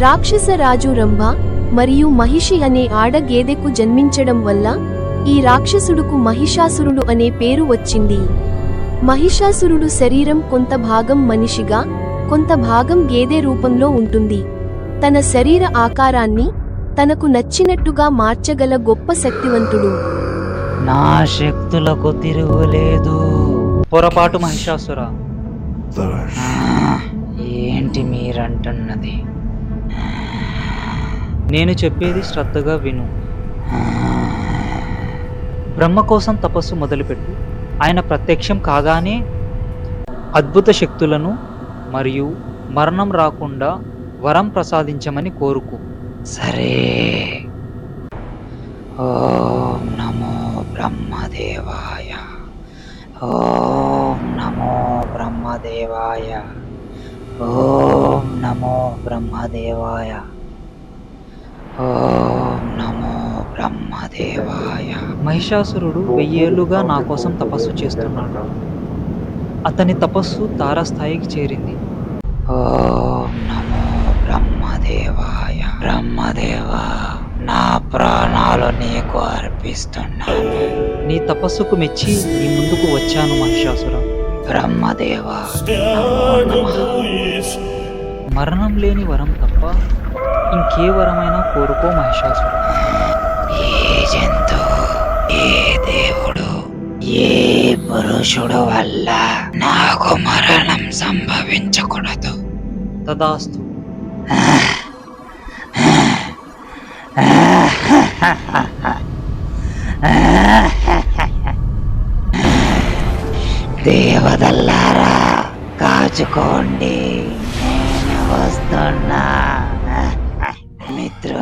రాక్షస రాజు రంభ మరియు మహిషి అనే ఆడ గేదెకు జన్మించడం వల్ల ఈ రాక్షసుడుకు మహిషాసురుడు అనే పేరు వచ్చింది. మహిషాసురుడు శరీరం కొంత భాగం మనిషిగా కొంత భాగం గేదె రూపంలో ఉంటుంది. తన శరీర ఆకారాన్ని తనకు నచ్చినట్టుగా మార్చగల గొప్ప శక్తివంతుడు. నా శక్తులకు తిరుగులేదు. పొరపాటు మహిషాసుర. ఏంటి మీరంటున్నది? నేను చెప్పేది శ్రద్ధగా విను. బ్రహ్మ కోసం తపస్సు మొదలుపెట్టు. ఆయన ప్రత్యక్షం కాగానే అద్భుత శక్తులను మరియు మరణం రాకుండా వరం ప్రసాదించమని కోరుకు. సరే. ఓం నమో బ్రహ్మదేవాయ. ఓం నమో బ్రహ్మదేవాయ. ఓం నమో బ్రహ్మదేవాయ. ఓం నమో బ్రహ్మదేవాయ. మహిషాసురుడు వెయ్యేళ్ళుగా నా కోసం తపస్సు చేస్తున్నాడు. అతని తపస్సు తారాస్థాయికి చేరింది. ఓం నమో బ్రహ్మదేవాయ బ్రహ్మదేవా నా ప్రాణాలు నీకు అర్పిస్తున్నాను నీ తపస్సుకు మెచ్చి నీ ముందుకు వచ్చాను మహిషాసుర. బ్రహ్మదేవా మరణం లేని వరం తప్ప ఇంకే వరమైనా కోరుకో మహిషాసుర. ఏ దేవుడు? ఏ పురుషుడు వల్ల నాకు మరణం సంభవించకూడదు? తదాస్తు. దేవదల్లారా కాచుకోండి. నేను వస్తున్నా.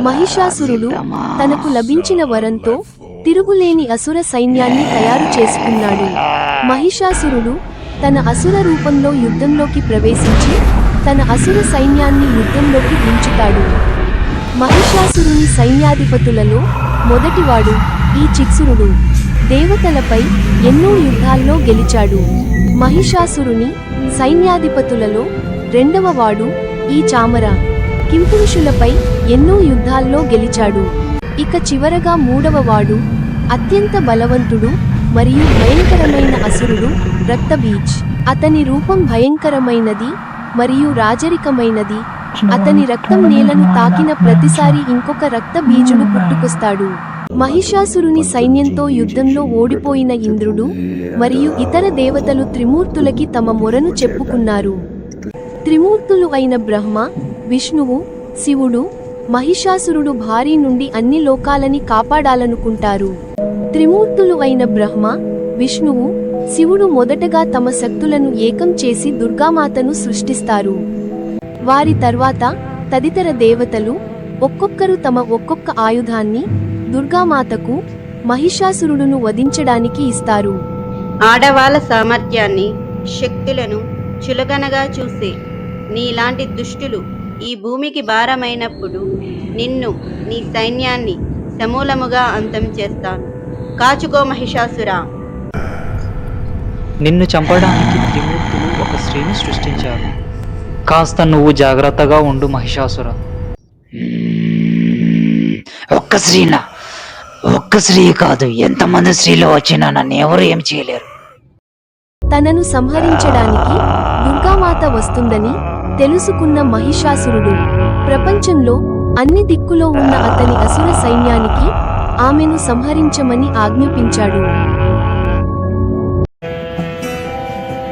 మహిషాసురుడు? తనకు లభించిన వరంతో తిరుగులేని అసుర సైన్యాన్ని తయారు చేసుకున్నాడు. మహిషాసురుడు తన అసుర రూపంలో యుద్ధంలోకి ప్రవేశించి తన అసుర సైన్యాన్ని యుద్ధంలోకి దించుతాడు. మహిషాసురుని సైన్యాధిపతులలో మొదటివాడు ఈ చిత్సురుడు. దేవతలపై ఎన్నో యుద్ధాల్లో గెలిచాడు. మహిషాసురుని సైన్యాధిపతులలో రెండవవాడు ఈ చామర. కింపురుషులపై ఎన్నో యుద్ధాల్లో గెలిచాడు. ఇక చివరగా మూడవవాడు అత్యంత బలవంతుడు మరియు భయంకరమైన అసురుడు రక్తబీజ్ అతని రూపం భయంకరమైనది మరియు రాజరికమైనది. అతని రక్తం నేలను తాకిన ప్రతిసారి ఇంకొక రక్త బీజుడు పుట్టుకొస్తాడు. మహిషాసురుని సైన్యంతో యుద్ధంలో ఓడిపోయిన ఇంద్రుడు మరియు ఇతర దేవతలు త్రిమూర్తులకి తమ మొరను చెప్పుకున్నారు. త్రిమూర్తులు అయిన బ్రహ్మ విష్ణువు శివుడు మహిషాసురుడు భారీ నుండి అన్ని లోకాలని కాపాడాలనుకుంటారు. త్రిమూర్తులు అయిన బ్రహ్మ విష్ణువు శివుడు మొదటగా తమ శక్తులను ఏకం చేసి దుర్గామాతను సృష్టిస్తారు. వారి తర్వాత తదితర దేవతలు ఒక్కొక్కరు తమ ఒక్కొక్క ఆయుధాన్ని దుర్గామాతకు మహిషాసురుడును వధించడానికి ఇస్తారు. ఆడవాళ్ళ సామర్థ్యాన్ని శక్తులను చులకనగా చూసే నీలాంటి దుష్టులు ఈ భూమికి భారమైనప్పుడు నిన్ను నీ సైన్యాన్ని సమూలముగా అంతం చేస్తాను. కాచుకో మహిషాసురా. నిన్ను చంపడానికి త్రిమూర్తులు ఒక స్త్రీని సృష్టించారు. కాస్త నువ్వు జాగ్రత్తగా ఉండు మహిషాసుర. ఒక్క స్త్రీనా? ఒక్క స్త్రీ కాదు. ఎంతమంది స్త్రీలు వచ్చినా నన్ను ఎవరు ఏం చేయలేరు. తనను సంహరించడానికి దుర్గామాత వస్తుందని తెలుసుకున్న మహిషాసురుడు. ప్రపంచంలో అన్ని దిక్కులో ఉన్న అతని అసుర సైన్యానికి ఆమెను సంహరించమని ఆజ్ఞాపించాడు.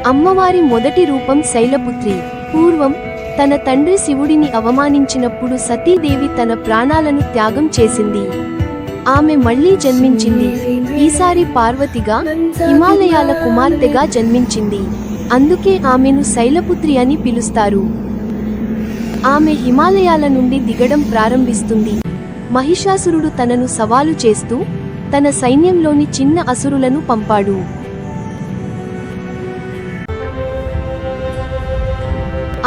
అమ్మవారి మొదటి రూపం శైలపుత్రి. పూర్వం తన తండ్రి శివుడిని అవమానించినప్పుడు సతీదేవి తన ప్రాణాలను త్యాగం చేసింది. ఆమె మళ్ళీ జన్మించింది. ఈసారి పార్వతిగా హిమాలయాల కుమార్తెగా జన్మించింది. అందుకే ఆమెను శైలపుత్రి అని పిలుస్తారు. ఆమె హిమాలయాల నుండి దిగడం ప్రారంభిస్తుంది. మహిషాసురుడు తనను సవాలు చేస్తూ తన సైన్యంలోని చిన్న అసురులను పంపాడు.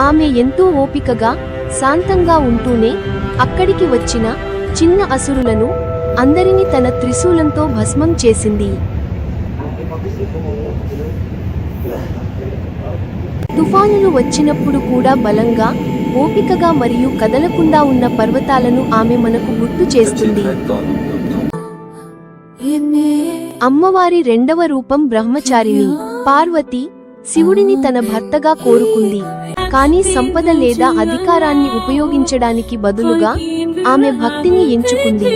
ఆమె ఎంతో ఓపికగా శాంతంగా ఉంటూనే అక్కడికి వచ్చిన చిన్న అసురులను అందరినీ తన త్రిశూలంతో భస్మం చేసింది. తుఫానులు వచ్చినప్పుడు కూడా బలంగా ఓపికగా మరియు కదలకుండా ఉన్న పర్వతాలను ఆమె మనకు గుర్తు చేస్తుంది. అమ్మవారి రెండవ రూపం బ్రహ్మచారిని పార్వతి శివుడిని తన భర్తగా కోరుకుంది. కానీ సంపద లేదా అధికారాన్ని ఉపయోగించడానికి బదులుగా ఆమె భక్తిని ఎంచుకుంది.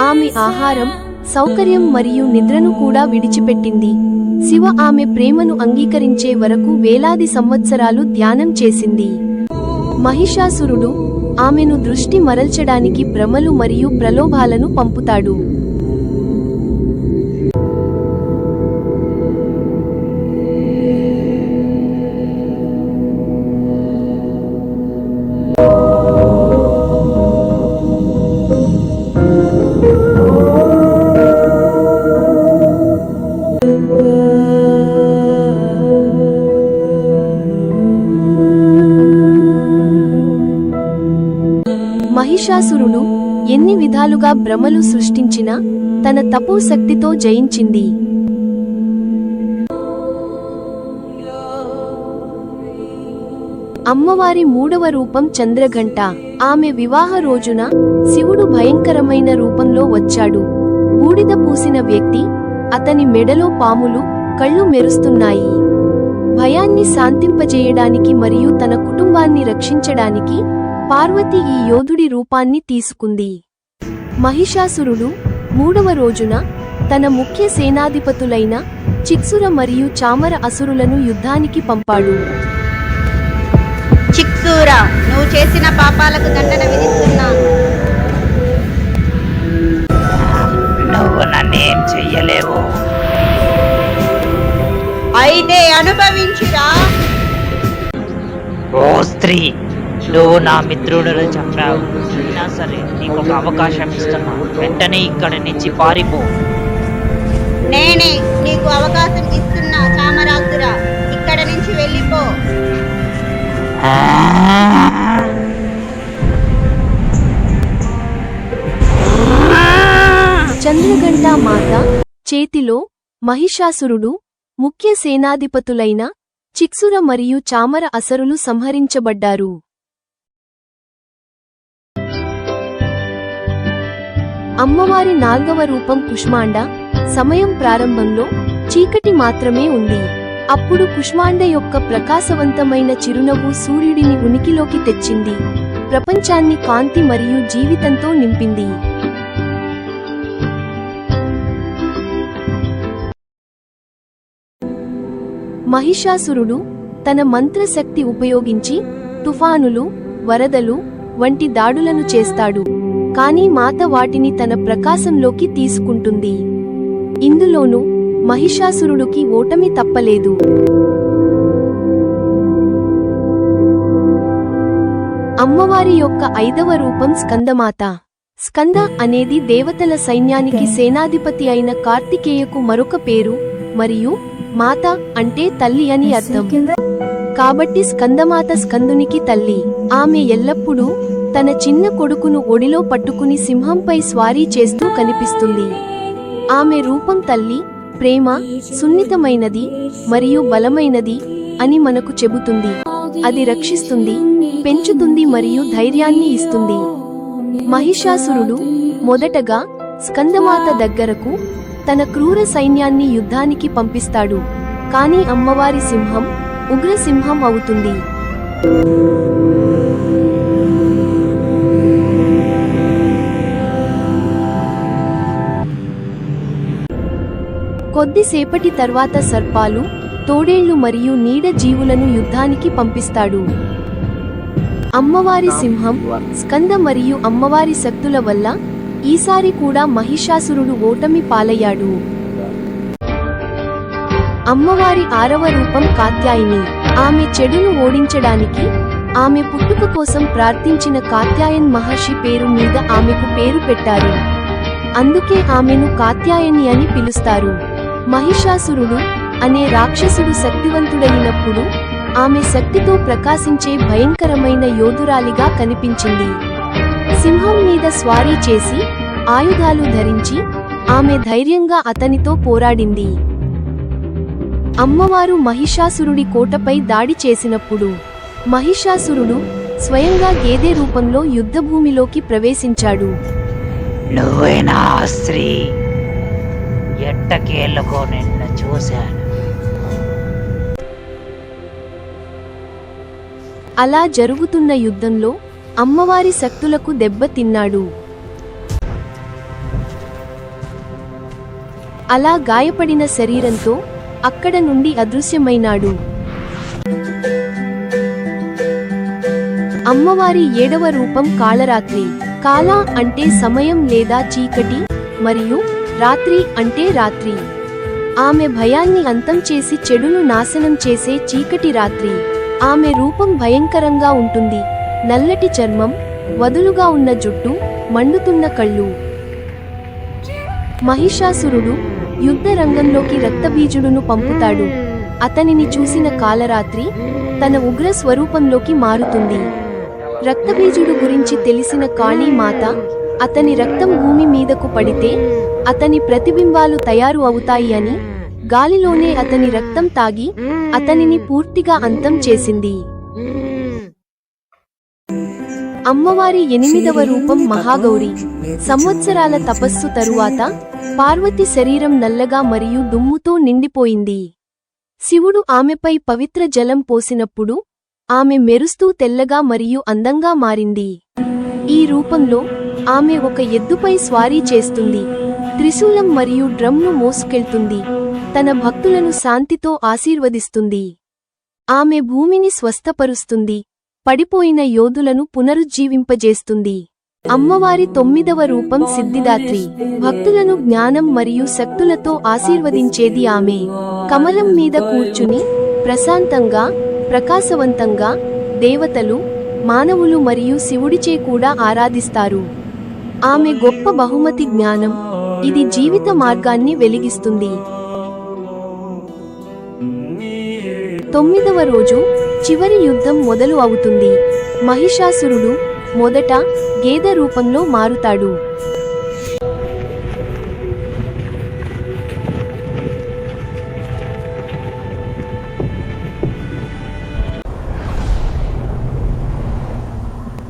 ఆమె ఆహారం సౌకర్యం మరియు నిద్రను కూడా విడిచిపెట్టింది. శివ ఆమె ప్రేమను అంగీకరించే వరకు వేలాది సంవత్సరాలు ధ్యానం చేసింది. మహిషాసురుడు ఆమెను దృష్టి మరల్చడానికి భ్రమలు మరియు ప్రలోభాలను పంపుతాడు. మహిషాసురుడు ఎన్ని విధాలుగా భ్రమలు సృష్టించినా తన తపోశక్తితో జయించింది. అమ్మవారి మూడవ రూపం చంద్రఘంట. ఆమె వివాహ రోజున శివుడు భయంకరమైన రూపంలో వచ్చాడు. బూడిద పూసిన వ్యక్తి అతని మెడలో పాములు కళ్ళు మెరుస్తున్నాయి. భయాన్ని శాంతింపజేయడానికి మరియు తన కుటుంబాన్ని రక్షించడానికి పార్వతి ఈ యోధుడి రూపాన్ని తీసుకుంది. మహిషాసురుడు మూడవ రోజున తన ముఖ్య సేనాధిపతులైన చిక్సుర మరియు చామర అసురులను యుద్ధానికి పంపాడు. చిక్సూరా నువ్వు చేసిన పాపాలకు దండన విధిస్తున్నాను. నువ్వు నన్నేం చెయ్యలేవు. అయితే అనుభవించురా. ఓ స్త్రీ నువ్వు నా మిత్రుడును చంపావు అయినా సరే నీకు ఒక అవకాశం ఇస్తున్నా. వెంటనే ఇక్కడి నుంచి పారిపో. నేనే నీకు అవకాశం ఇస్తున్నా చామరాసురా ఇక్కడ నుంచి వెళ్ళిపో! చంద్రగంటా మాత చేతిలో మహిషాసురుడు ముఖ్య సేనాధిపతులైన చిక్సుర మరియు చామర అసరులు సంహరించబడ్డారు. అమ్మవారి నాల్గవ రూపం కుష్మాండ సమయం ప్రారంభంలో చీకటి మాత్రమే ఉంది. అప్పుడు కుష్మాండ యొక్క ప్రకాశవంతమైన చిరునవ్వు సూర్యుడిని ఉనికిలోకి తెచ్చింది. ప్రపంచాన్ని కాంతి మరియు జీవితంతో నింపింది. మహిషాసురుడు తన మంత్రశక్తి ఉపయోగించి తుఫానులు వరదలు వంటి దాడులను చేస్తాడు. కాని మాత వాటిని తన ప్రకాశంలోకి తీసుకుంటుంది. ఇందులోనూ మహిషాసురుడికి ఓటమి తప్పలేదు. అమ్మవారి యొక్క ఐదవ రూపం స్కందమాత. స్కంద అనేది దేవతల సైన్యానికి సేనాధిపతి అయిన కార్తికేయకు మరొక పేరు మరియు మాత అంటే తల్లి అని అర్థం. కాబట్టి స్కందమాత స్కందునికి తల్లి. ఆమె ఎల్లప్పుడూ తన చిన్న కొడుకును ఒడిలో పట్టుకుని సింహంపై స్వారీ చేస్తూ కనిపిస్తుంది. ఆమె రూపం తల్లి ప్రేమ సున్నితమైనది మరియు బలమైనది అని మనకు చెబుతుంది. అది రక్షిస్తుంది పెంచుతుంది మరియు ధైర్యాన్ని ఇస్తుంది. మహిషాసురుడు మొదటగా స్కందమాత దగ్గరకు తన క్రూర సైన్యాన్ని యుద్ధానికి పంపిస్తాడు. కాని అమ్మవారి సింహం ఉగ్రసింహం అవుతుంది. కొద్దిసేపటి తర్వాత సర్పాలు తోడేళ్ళు మరియు నీడ జీవులను యుద్ధానికి పంపిస్తాడు. అమ్మవారి సింహం స్కంద మరియు అమ్మవారి శక్తుల వల్ల ఈసారి కూడా మహిషాసురుడు ఓటమి పాలయ్యాడు. అమ్మవారి ఆరవ రూపం కాత్యాయిని ఆమె చెడును ఓడించడానికి ఆమె పుట్టుక కోసం ప్రార్థించిన కాత్యాయన్ మహర్షి పేరు మీద ఆమెకు పేరు పెట్టారు. అందుకే ఆమెను కాత్యాయని అని పిలుస్తారు. మహిషాసురుడు అనే రాక్షసుడు శక్తివంతుడైనప్పుడు ఆమె శక్తితో ప్రకాశించే భయంకరమైన యోధురాలిగా కనిపించింది. సింహం మీద స్వారీ చేసి ఆయుధాలు ధరించి ఆమె ధైర్యంగా అతనితో పోరాడింది. అమ్మవారు మహిషాసురుడి కోటపై దాడి చేసినప్పుడు మహిషాసురుడు స్వయంగా గేదె రూపంలో యుద్ధభూమిలోకి ప్రవేశించాడు. నువ్వేనా స్త్రీ. ఎట్టకేళ్ళకో నిన్ను చూశాను. అలా జరుగుతున్న యుద్ధంలో అమ్మవారి శక్తులకు దెబ్బతిన్నాడు అలా గాయపడిన శరీరంతో అక్కడ నుండి అదృశ్యమైనాడు. అమ్మవారి ఏడవ రూపం కాళరాత్రి కాల అంటే సమయం లేదా చీకటి మరియు రాత్రి అంటే రాత్రి. ఆమె భయాన్ని అంతం చేసి చెడును నాశనం చేసే చీకటి రాత్రి. ఆమె రూపం భయంకరంగా ఉంటుంది. నల్లటి చర్మం వదులుగా ఉన్న జుట్టు మండుతున్న కళ్ళు. మహిషాసురుడు యుద్ధ రంగంలోకి రక్తబీజుడును పంపుతాడు. అతనిని చూసిన కాలరాత్రి తన ఉగ్ర స్వరూపంలోకి మారుతుంది. రక్తబీజుడు గురించి తెలిసిన కాళీమాత అతని రక్తం భూమి మీదకు పడితే అతని ప్రతిబింబాలు తయారు అవుతాయి అని గాలిలోనే అతని రక్తం తాగి అతనిని పూర్తిగా అంతం చేసింది. అమ్మవారి ఎనిమిదవ రూపం మహాగౌరి. సంవత్సరాల తపస్సు తరువాత పార్వతి శరీరం నల్లగా మరియు దుమ్ముతో నిండిపోయింది. శివుడు ఆమెపై పవిత్ర జలం పోసినప్పుడు ఆమె మెరుస్తూ తెల్లగా మరియు అందంగా మారింది. ఈ రూపంలో ఆమె ఒక ఎద్దుపై స్వారీ చేస్తుంది. త్రిశూలం మరియు డ్రమ్ను మోసుకెళ్తుంది. తన భక్తులను శాంతితో ఆశీర్వదిస్తుంది. ఆమె భూమిని స్వస్థపరుస్తుంది. పడిపోయిన యోధులను పునరుజ్జీవింపజేస్తుంది. అమ్మవారి తొమ్మిదవ రూపం సిద్ధిదాత్రి. భక్తులను జ్ఞానం మరియు శక్తులతో ఆశీర్వదించేది ఆమె. కమలం మీద కూర్చుని ప్రశాంతంగా ప్రకాశవంతంగా దేవతలు మానవులు మరియు శివుడిచే కూడా ఆరాధిస్తారు. ఆమె గొప్ప బహుమతి జ్ఞానం ఇది జీవిత మార్గాన్ని వెలిగిస్తుంది. తొమ్మిదవ రోజు చివరి యుద్ధం మొదలు అవుతుంది. మహిషాసురుడు మొదట గేదె రూపంలో మారుతాడు.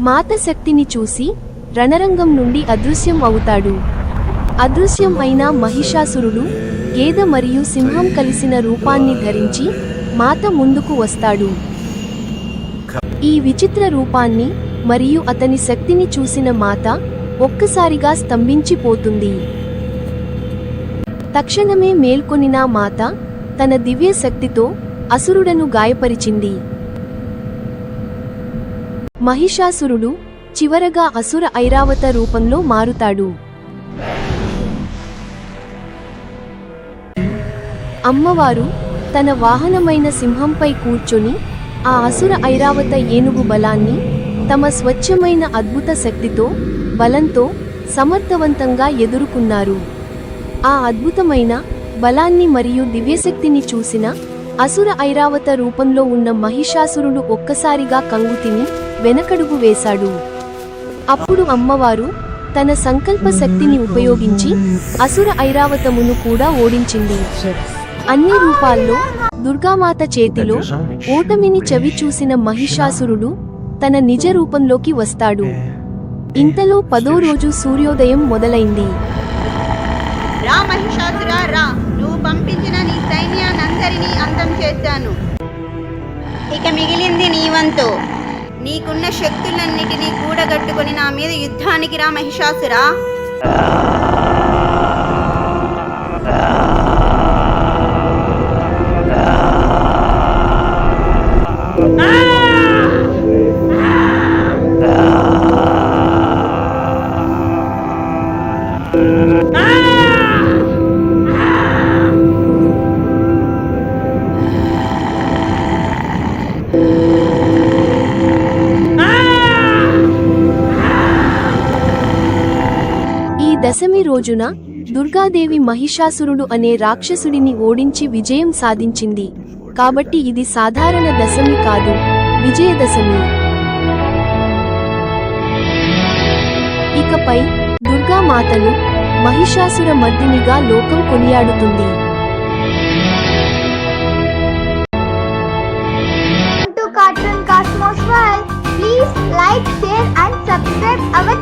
మాత శక్తిని చూసి రణరంగం నుండి అదృశ్యం అవుతాడు. అదృశ్యం అయిన మహిషాసురుడు గేద మరియు సింహం కలిసిన రూపాన్ని ధరించి మాత ముందుకు వస్తాడు. ఈ విచిత్ర రూపాన్ని మరియు అతని శక్తిని చూసిన మాత ఒక్కసారిగా స్తంభించిపోతుంది. తక్షణమే మేల్కొనిన మాత తన దివ్య శక్తితో అసురుడను గాయపరిచింది. మహిషాసురుడు చివరగా అసుర ఐరావత రూపంలో మారుతాడు. అమ్మవారు తన వాహనమైన సింహంపై కూర్చొని ఆ అసుర ఐరావత ఏనుగు బలాన్ని తమ స్వచ్ఛమైన అద్భుత శక్తితో బలంతో సమర్థవంతంగా ఎదుర్కొన్నారు. ఆ అద్భుతమైన బలాన్ని మరియు దివ్యశక్తిని చూసిన అసుర ఐరావత రూపంలో ఉన్న మహిషాసురుడు ఒక్కసారిగా కంగుతిని వెనకడుగు వేశాడు. అప్పుడు అమ్మవారు తన సంకల్ప శక్తిని ఉపయోగించి అసుర ఐరావతమును కూడా ఓడించింది. అన్ని రూపాల్లో దుర్గామాత చేతిలో ఓటమిని చవి చూసిన మహిషాసురుడు తన నిజ రూపంలోకి వస్తాడు. ఇంతలో పదో రోజు సూర్యోదయం మొదలైంది. రా మహిషాసురా రా. నువ్వు పంపించిన నీ సైన్యానందరినీ అంతం చేశాను. ఇక మిగిలింది నీ వంతు. నీకున్న శక్తులన్నిటినీ కూడగట్టుకొని నా మీద యుద్ధానికి రా మహిషాసురా. రోజున దుర్గాదేవి మహిషాసురుడు అనే రాక్షసుడిని ఓడించి విజయం సాధించింది కాబట్టి ఇది సాధారణ దశమి కాదు విజయదశమి ఇకపై దుర్గామాతను మహిషాసుర మర్దినిగా లోకం కొనియాడుతుంది. Please like, share and subscribe our.